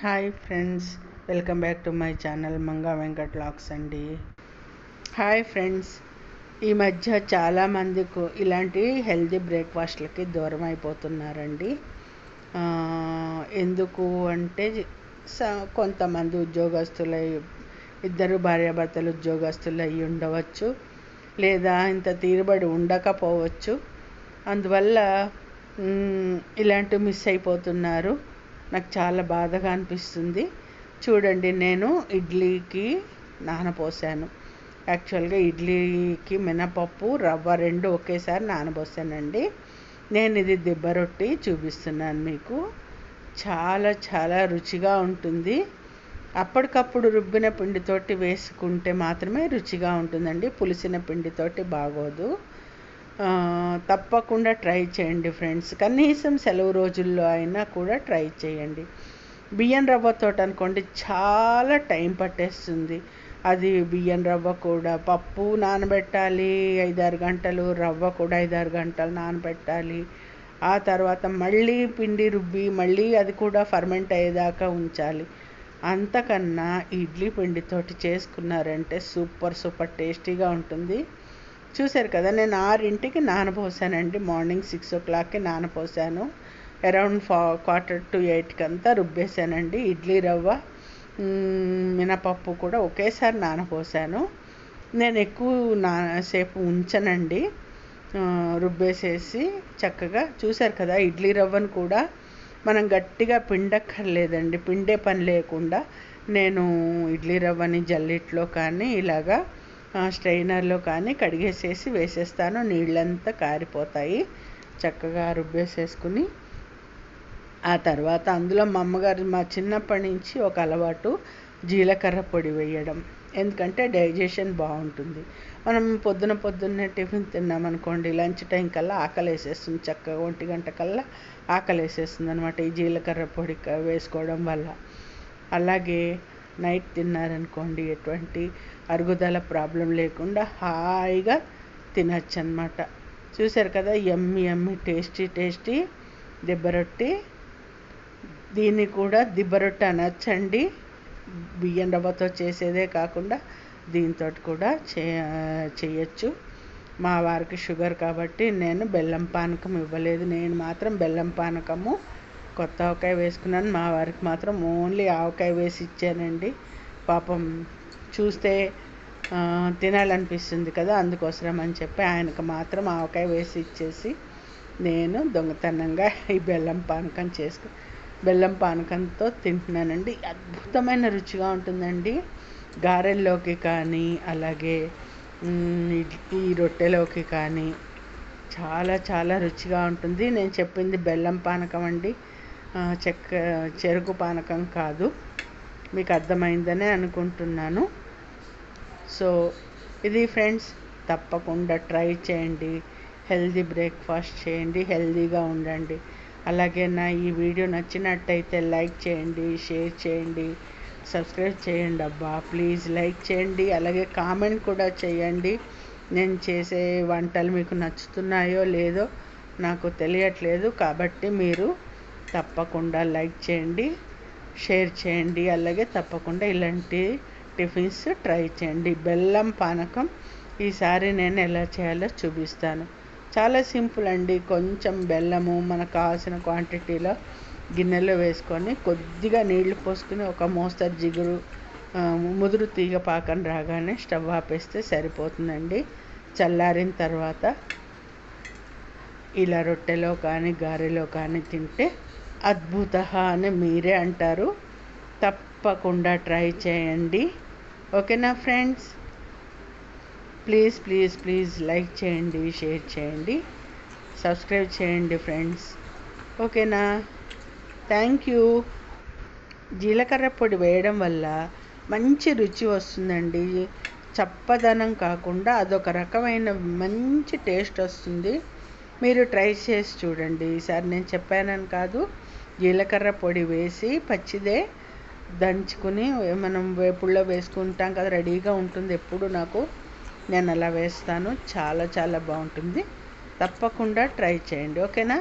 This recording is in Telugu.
Hi friends welcome back to my channel Manga Venkat Laks అండి. హాయ్ ఫ్రెండ్స్ ఈ మధ్య చాలామందికు ఇలాంటి హెల్దీ బ్రేక్ఫాస్ట్లకి దూరం అయిపోతున్నారండి. ఎందుకు అంటే స- కొంతమంది ఉద్యోగస్తులు ఇద్దరు భార్యాభర్తలు ఉద్యోగస్తులు అయి ఉండవచ్చు లేదా ఇంత తీరుబడి ఉండకపోవచ్చు. అందువల్ల ఇలాంటివి మిస్ అయిపోతున్నారు. నాకు చాలా బాధగా అనిపిస్తుంది. చూడండి నేను ఇడ్లీకి నానపోసాను యాక్చువల్గా ఇడ్లీకి మినపప్పు రవ్వ రెండు ఒకేసారి నానబోసానండి నేను ఇది దిబ్బ రొట్టి చూపిస్తున్నాను మీకు. చాలా చాలా రుచిగా ఉంటుంది. అప్పటికప్పుడు రుబ్బిన పిండితోటి వేసుకుంటే మాత్రమే రుచిగా ఉంటుందండి. పులిసిన పిండితోటి బాగోదు. తప్పకుండా ట్రై చేయండి ఫ్రెండ్స్. కనీసం సెలవు రోజుల్లో అయినా కూడా ట్రై చేయండి. బియ్యం రవ్వ తోట అనుకోండి చాలా టైం పట్టేస్తుంది. అది బియ్యం రవ్వ కూడా పప్పు నానబెట్టాలి ఐదారు గంటలు రవ్వ కూడా ఐదారు గంటలు నానబెట్టాలి. ఆ తర్వాత మళ్ళీ పిండి రుబ్బి మళ్ళీ అది కూడా ఫర్మెంట్ అయ్యేదాకా ఉంచాలి. అంతకన్నా ఇడ్లీ పిండితోటి చేసుకున్నారంటే సూపర్ సూపర్ టేస్టీగా ఉంటుంది. చూశారు కదా నేను ఆరింటికి నానపోసానండి మార్నింగ్ సిక్స్ ఓ క్లాక్కి నానపోసాను అరౌండ్ ఫా క్వార్టర్ టు ఎయిట్కి అంతా రుబ్బేసానండి. ఇడ్లీ రవ్వ మినపప్పు కూడా ఒకేసారి నానపోసాను నేను ఎక్కువ నా సేపు ఉంచనండి. రుబ్బేసేసి చక్కగా చూశారు కదా ఇడ్లీ రవ్వను కూడా మనం గట్టిగా పిండక్కర్లేదండి. పిండే పని లేకుండా నేను ఇడ్లీ రవ్వని జల్లిట్లో కానీ ఇలాగా స్ట్రైనర్లో కానీ కడిగేసేసి వేసేస్తాను. నీళ్ళంతా కారిపోతాయి. చక్కగా రుబ్బేసేసుకుని ఆ తర్వాత అందులో మా అమ్మగారు మా చిన్నప్పటి నుంచి ఒక అలవాటు జీలకర్ర పొడి వేయడం. ఎందుకంటే డైజెషన్ బాగుంటుంది. మనం పొద్దున పొద్దున్నే టిఫిన్ తిన్నామనుకోండి లంచ్ టైం కల్లా ఆకలి వేసేస్తుంది చక్కగా ఒంటి గంట కల్లా ఆకలి వేసేస్తుంది అనమాట ఈ జీలకర్ర పొడి వేసుకోవడం వల్ల. అలాగే నైట్ తిన్నారనుకోండి ఎటువంటి అరుగుదల ప్రాబ్లం లేకుండా హాయిగా తినచ్చు అనమాట చూశారు కదా ఎమ్మి ఎమ్మి టేస్టీ టేస్టీ దిబ్బరొట్టి. దీన్ని కూడా దిబ్బరొట్టి అనొచ్చండి. బియ్యం రవ్వతో చేసేదే కాకుండా దీంతో కూడా చే చేయొచ్చు. మా వారికి షుగర్ కాబట్టి నేను బెల్లం పానకం ఇవ్వలేదు. నేను మాత్రం బెల్లం పానకము కొత్త ఆవకాయ వేసుకున్నాను. మా వారికి మాత్రం ఓన్లీ ఆవకాయ వేసి ఇచ్చానండి. పాపం చూస్తే తినాలనిపిస్తుంది కదా అందుకోసమని చెప్పి ఆయనకు మాత్రం ఆవకాయ వేసి ఇచ్చేసి నేను దొంగతనంగా ఈ బెల్లం పానకం చేసుకు బెల్లం పానకంతో తింటున్నానండి. అద్భుతమైన రుచిగా ఉంటుందండి. గారెల్లోకి కానీ అలాగే ఈ రొట్టెలోకి కానీ చాలా చాలా రుచిగా ఉంటుంది. నేను చెప్పింది బెల్లం పానకం అండి. చెక్క చెరుకు పానకం కాదు. మీకు అర్థమైందనే అనుకుంటున్నాను. సో ఇది ఫ్రెండ్స్ తప్పకుండా ట్రై చేయండి. హెల్దీ బ్రేక్ఫాస్ట్ చేయండి హెల్దీగా ఉండండి. అలాగే నా ఈ వీడియో నచ్చినట్టయితే లైక్ చేయండి షేర్ చేయండి సబ్స్క్రైబ్ చేయండి అబ్బా. ప్లీజ్ లైక్ చేయండి అలాగే కామెంట్ కూడా చేయండి. నేను చేసే వంటలు మీకు నచ్చుతున్నాయో లేదో నాకు తెలియట్లేదు. కాబట్టి మీరు తప్పకుండా లైక్ చేయండి షేర్ చేయండి అలాగే తప్పకుండా ఇలాంటి టిఫిన్స్ ట్రై చేయండి. బెల్లం పానకం ఈసారి నేను ఎలా చేయాలో చూపిస్తాను. చాలా సింపుల్ అండి. కొంచెం బెల్లము మనకు కావాల్సిన క్వాంటిటీలో గిన్నెలో వేసుకొని కొద్దిగా నీళ్ళు పోసుకుని ఒక మోస్తరు జిగురు ముదురు తీగ పాకం రాగానే స్టవ్ ఆపేస్తే సరిపోతుందండి. చల్లారిన తర్వాత ఇలా రొట్టెలో కానీ గారెలో కానీ తింటే అద్భుత అని మీరే అంటారు. తప్పకుండా ట్రై చేయండి. ఓకేనా friends? Please please please like చేయండి షేర్ చేయండి. సబ్స్క్రైబ్ చేయండి ఫ్రెండ్స్. ఓకేనా? Thank you. జీలకర్ర పొడి వేయడం వల్ల మంచి రుచి వస్తుందండి. చప్పదనం కాకుండా అదొక రకమైన మంచి టేస్ట్ వస్తుంది. మీరు ట్రై చేసి చూడండి. ఈసారి నేను చెప్పానని కాదు. జీలకర్ర పొడి వేసి పచ్చిదే దంచుకుని మనం వేపుల్లో వేసుకుంటాం కదా రెడీగా ఉంటుంది ఎప్పుడు నాకు. నేను అలా వేస్తాను. చాలా చాలా బాగుంటుంది. తప్పకుండా ట్రై చేయండి. ఓకేనా?